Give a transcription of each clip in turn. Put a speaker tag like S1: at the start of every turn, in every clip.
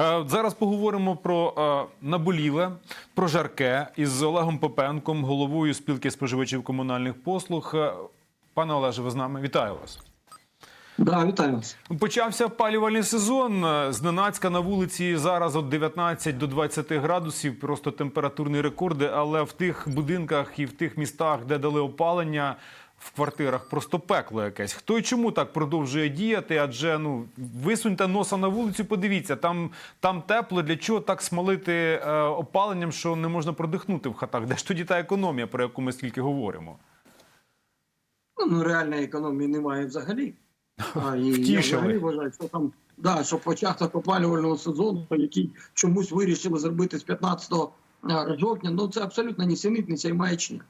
S1: Е, Зараз поговоримо про е, наболіле, про жарке із Олегом Попенком, головою спілки споживачів комунальних послуг. Е, Пане Олеже, ви з нами? Вітаю вас.
S2: Да, вітаю вас.
S1: Почався опалювальний сезон. Зненацька на вулиці зараз від 19 до 20 градусів, просто температурні рекорди. Але в тих будинках і в тих містах, де дали опалення, в квартирах просто пекло якесь. Хто і чому так продовжує діяти? Адже ну висуньте носа на вулицю, подивіться, там, там тепло. Для чого так смалити е, опаленням, що не можна продихнути в хатах? Де ж тоді та економія, про яку ми стільки говоримо?
S2: Ну, ну реальної економії немає взагалі. А, і я взагалі вважаю, що там да, що початок опалювального сезону, який чомусь вирішили зробити з 15 жовтня, ну це абсолютно нісенітниця і маячня.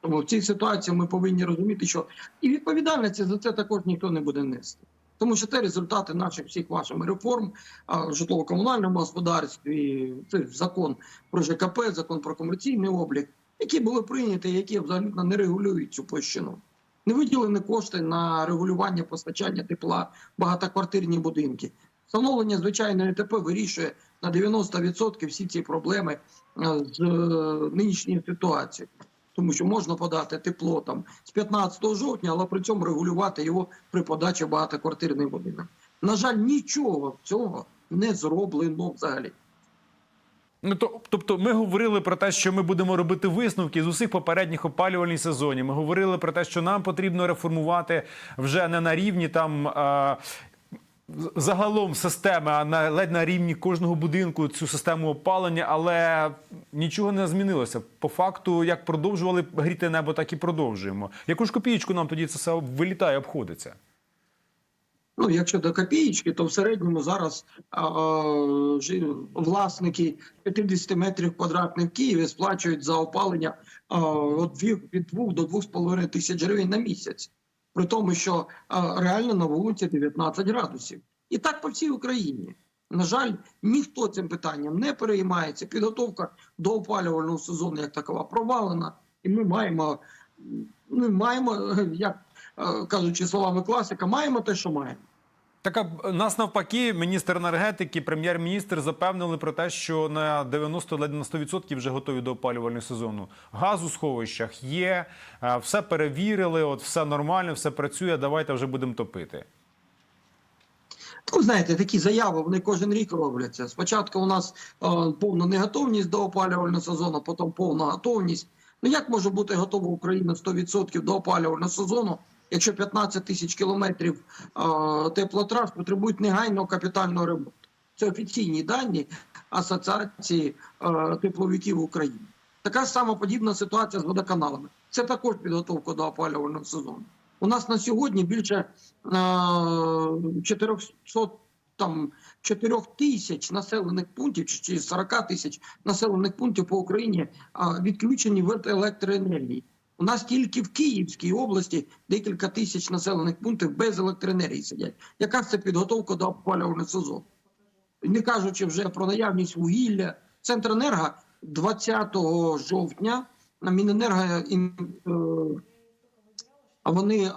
S2: Тому в цій ситуації ми повинні розуміти, що і відповідальності за це також ніхто не буде нести. Тому що це результати наших всіх ваших реформ в житлово-комунальному господарстві, це закон про ЖКП, закон про комерційний облік, які були прийняті, які абсолютно не регулюють цю площину. Не виділені кошти на регулювання постачання тепла в багатоквартирні будинки. Встановлення звичайної ТП вирішує на 90% всі ці проблеми з е, нинішньої ситуації. Тому що можна подати тепло там з 15 жовтня, але при цьому регулювати його при подачі в багатоквартирний будинок. На жаль, нічого цього не зроблено взагалі.
S1: Ну то, тобто, ми говорили про те, що ми будемо робити висновки з усіх попередніх опалювальних сезонів. Ми говорили про те, що нам потрібно реформувати вже не на рівні там. А... Загалом системи, а на ледь на рівні кожного будинку цю систему опалення, але нічого не змінилося. По факту, як продовжували гріти небо, так і продовжуємо. Яку ж копієчку нам тоді це все вилітає, обходиться?
S2: Ну, якщо до копієчки, то в середньому зараз а, жи- власники 50 метрів квадратних в Києві сплачують за опалення а, від 2 до 2,5 тисяч гривень на місяць. При тому, що реально на вулиці 19 градусів. І так по всій Україні. На жаль, ніхто цим питанням не переймається. Підготовка до опалювального сезону як такова провалена. І ми маємо, ми маємо, як е, кажучи словами класика, маємо те, що маємо.
S1: Так а нас навпаки, міністр енергетики, прем'єр-міністр запевнили про те, що на 90 ледь на 100% вже готові до опалювального сезону. Газ у сховищах є, е, все перевірили, от все нормально, все працює. Давайте вже будемо топити.
S2: Ну, знаєте, такі заяви вони кожен рік робляться. Спочатку у нас е, повна неготовність до опалювального сезону, потім повна готовність. Ну як може бути готова Україна 100% до опалювального сезону, якщо 15 тисяч кілометрів е, теплотрас потребують негайного капітального ремонту? Це офіційні дані Асоціації е, тепловиків України. Така ж сама подібна ситуація з водоканалами. Це також підготовка до опалювального сезону. У нас на сьогодні більше е, 400 там 4 тисяч населених пунктів чи 40 тисяч населених пунктів по Україні відключені від електроенергії. У нас тільки в Київській області декілька тисяч населених пунктів без електроенергії сидять. Яка ж це підготовка до опалювального сезону? Не кажучи вже про наявність вугілля. Центренерго 20 жовтня на Міненерго ін- е, вони е,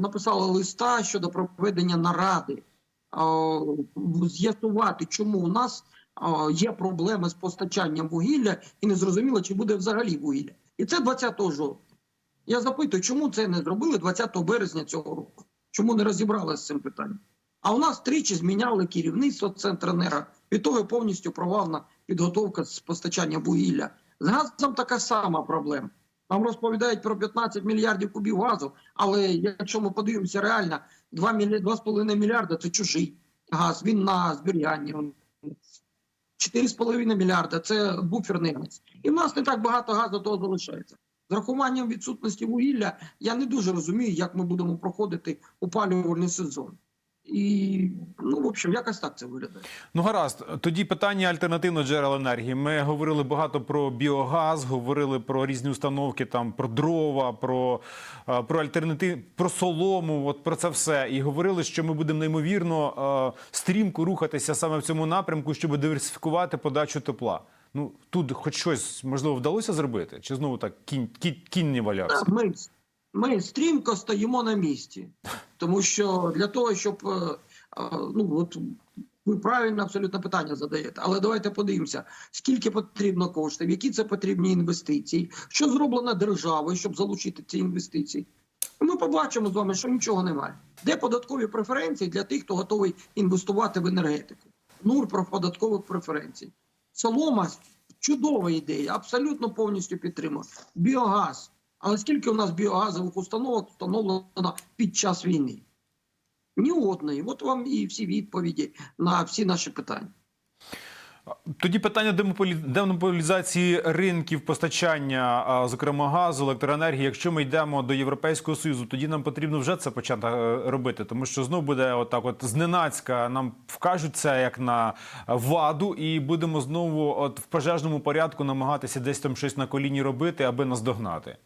S2: написали листа щодо проведення наради, е, з'ясувати, чому у нас є проблеми з постачанням вугілля, і не зрозуміло, чи буде взагалі вугілля. І це 20 жовтня. Я запитую, чому це не зробили 20 березня цього року? Чому не розібралися з цим питанням? А у нас тричі зміняли керівництво Центренерго, від того повністю провална підготовка з постачання вугілля. З газом така сама проблема. Нам розповідають про 15 мільярдів кубів газу, але якщо ми подивимося реально, 2 мілі... 2,5 мільярда це чужий газ, він на зберіганні. 4,5 мільярда це буферний газ. І в нас не так багато газу того залишається. З рахуванням відсутності вугілля я не дуже розумію, як ми будемо проходити опалювальний сезон. І, ну, в общем, якось так це виглядає.
S1: Ну гаразд, тоді питання альтернативного джерел енергії. Ми говорили багато про біогаз, говорили про різні установки, там про дрова, про, е, про альтернатив, про солому. От про це все. І говорили, що ми будемо неймовірно е, стрімко рухатися саме в цьому напрямку, щоб диверсифікувати подачу тепла. Ну тут хоч щось можливо вдалося зробити, чи знову так кінь кінь, кінь не валявся?
S2: Ми, ми стрімко стоїмо на місці, тому що для того, щоб е, е, ну от Ви правильно абсолютно питання задаєте, але давайте подивимося, скільки потрібно коштів, які це потрібні інвестиції, що зроблено державою, щоб залучити ці інвестиції. Ми побачимо з вами, що нічого немає. Де податкові преференції для тих, хто готовий інвестувати в енергетику? Нуль про податкових преференцій. Солома чудова ідея, абсолютно повністю підтримую. Біогаз. Але скільки у нас біогазових установок встановлено під час війни? Ні одної. От вам і всі відповіді на всі наші питання.
S1: Тоді питання демонополізації ринків постачання, зокрема газу, електроенергії. Якщо ми йдемо до Європейського союзу, тоді нам потрібно вже це почати е, робити, тому що знов буде отак, от зненацька нам вкажуть це як на ваду, і будемо знову, от в пожежному порядку, намагатися десь там щось на коліні робити, аби наздогнати.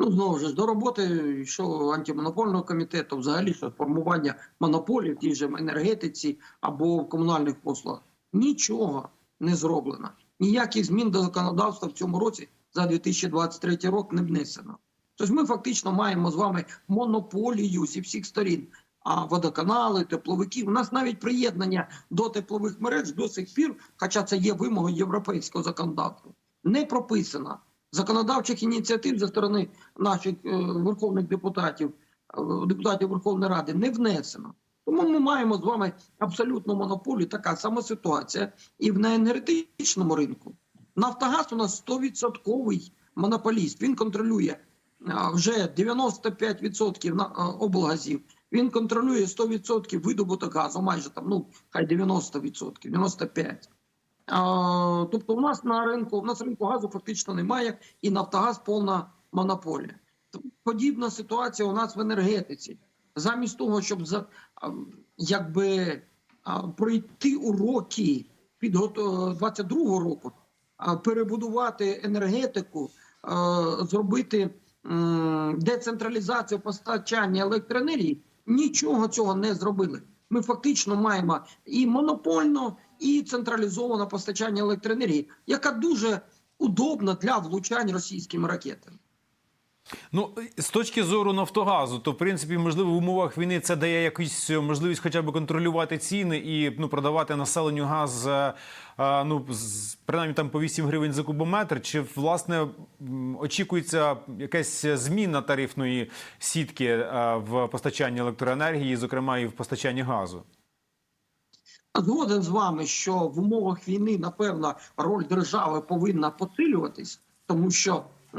S2: Ну, знову ж до роботи йшов антимонопольного комітету, взагалі що формування монополій в тій же енергетиці або в комунальних послугах. Нічого не зроблено. Ніяких змін до законодавства в цьому році за 2023 рік не внесено. Тобто ми фактично маємо з вами монополію зі всіх сторін. А водоканали, тепловики. У нас навіть приєднання до теплових мереж до сих пір, хоча це є вимогою європейського законодавства, не прописано законодавчих ініціатив зі сторони наших е, верховних депутатів, е, депутатів Верховної Ради не внесено. Тому ми маємо з вами абсолютну монополію. Така сама ситуація і на енергетичному ринку. Нафтогаз у нас 100% монополіст. Він контролює а, вже 95% на облгазів. Він контролює 100% видобуток газу, майже там, ну хай 90%, 95%. Тобто, у нас на ринку у нас ринку газу фактично немає, і Нафтогаз повна монополія. Подібна ситуація у нас в енергетиці. Замість того, щоб за якби пройти уроки підготов 22-го року, перебудувати енергетику, зробити децентралізацію постачання електроенергії, нічого цього не зробили. Ми фактично маємо і монопольно, і централізоване постачання електроенергії, яка дуже удобна для влучань російськими ракетами.
S1: Ну, з точки зору Нафтогазу, то в принципі, можливо, в умовах війни це дає якусь можливість хоча б контролювати ціни і ну продавати населенню газ е, е, ну з- принаймні там по 8 гривень за кубометр. Чи власне очікується якась зміна тарифної сітки е, в постачанні електроенергії, зокрема і в постачанні газу?
S2: Згоден з вами, що в умовах війни, напевно, роль держави повинна посилюватись, тому що е,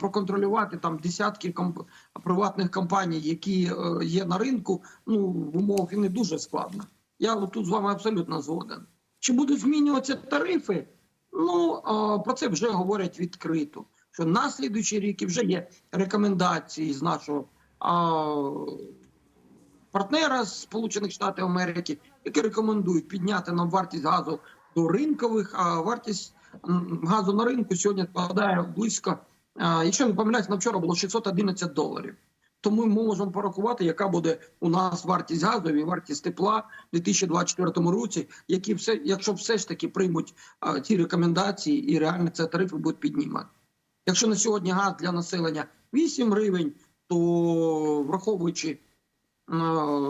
S2: проконтролювати там десятки комп... приватних компаній, які е, є на ринку, ну в умовах війни дуже складно. Я тут з вами абсолютно згоден. Чи будуть змінюватися тарифи? Ну е, про це вже говорять відкрито. Що на слідуючий рік вже є рекомендації з нашого. е, партнера з Сполучених Штатів Америки, які рекомендують підняти нам вартість газу до ринкових, а вартість газу на ринку сьогодні складає близько, якщо не помиляюсь, на вчора було 611 доларів. Тому ми можемо порахувати, яка буде у нас вартість газу і вартість тепла в 2024 році, які все, якщо все ж таки приймуть ці рекомендації і реально це тарифи будуть піднімати. Якщо на сьогодні газ для населення 8 гривень, то враховуючи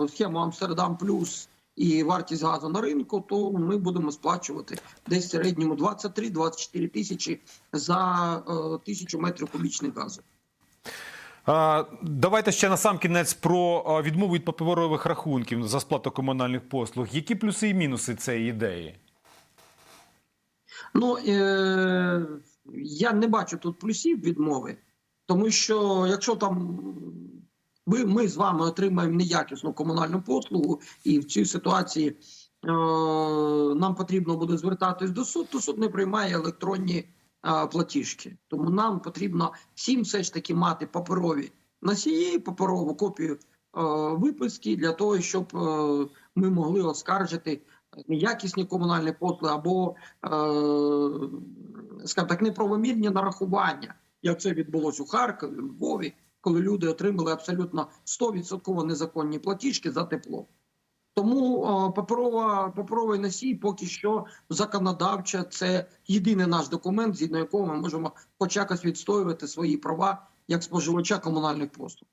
S2: схему Амстердам Плюс і вартість газу на ринку, то ми будемо сплачувати десь в середньому 23-24 тисячі за е, тисячу метрів кубічних газу.
S1: Давайте ще на сам кінець про відмову від паперових рахунків за сплату комунальних послуг. Які плюси і мінуси цієї ідеї?
S2: Ну е, я не бачу тут плюсів відмови, тому що якщо там ми, з вами отримаємо неякісну комунальну послугу, і в цій ситуації е, нам потрібно буде звертатись до суду, то суд не приймає електронні е, платіжки. Тому нам потрібно всім все ж таки мати паперові носії, паперову копію е, виписки для того, щоб е, ми могли оскаржити неякісні комунальні послуги або, е, скажімо так, неправомірні нарахування, як це відбулося у Харкові, у Львові, коли люди отримали абсолютно 100% незаконні платіжки за тепло. Тому е, паперова, паперовий носій поки що законодавча це єдиний наш документ, згідно якого ми можемо хоч якось відстоювати свої права як споживача комунальних послуг.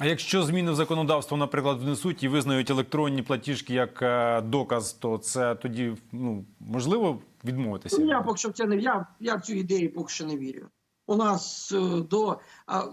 S1: А якщо зміни в законодавство, наприклад, внесуть і визнають електронні платіжки як е, доказ, то це тоді ну можливо відмовитися?
S2: Ну, Я поки що в це не я, я в цю ідею поки що не вірю. У нас е, до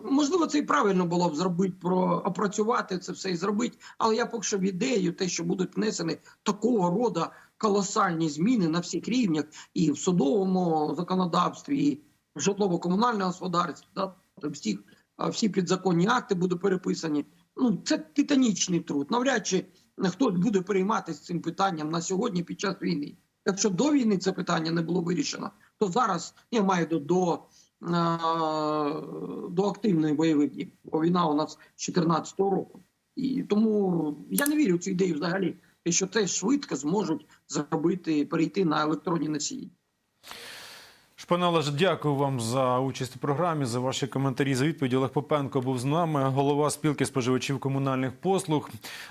S2: можливо це і правильно було б зробити про опрацювати це все і зробити, але я поки що в ідею, те, що будуть внесені такого роду колосальні зміни на всіх рівнях, і в судовому законодавстві, і в житлово-комунальному господарстві, да, там всіх всі підзаконні акти будуть переписані. Ну це титанічний труд. Навряд чи хтось буде перейматися цим питанням на сьогодні під час війни. Якщо до війни це питання не було вирішено, то зараз я маю до, до, е, активної бойових дій. Бо війна у нас з 2014 року. І тому я не вірю в цю ідею взагалі, що це швидко зможуть зробити, перейти на електронні носії.
S1: Пане Олеже, дякую вам за участь у програмі, за ваші коментарі, за відповіді. Олег Попенко був з нами, голова спілки споживачів комунальних послуг.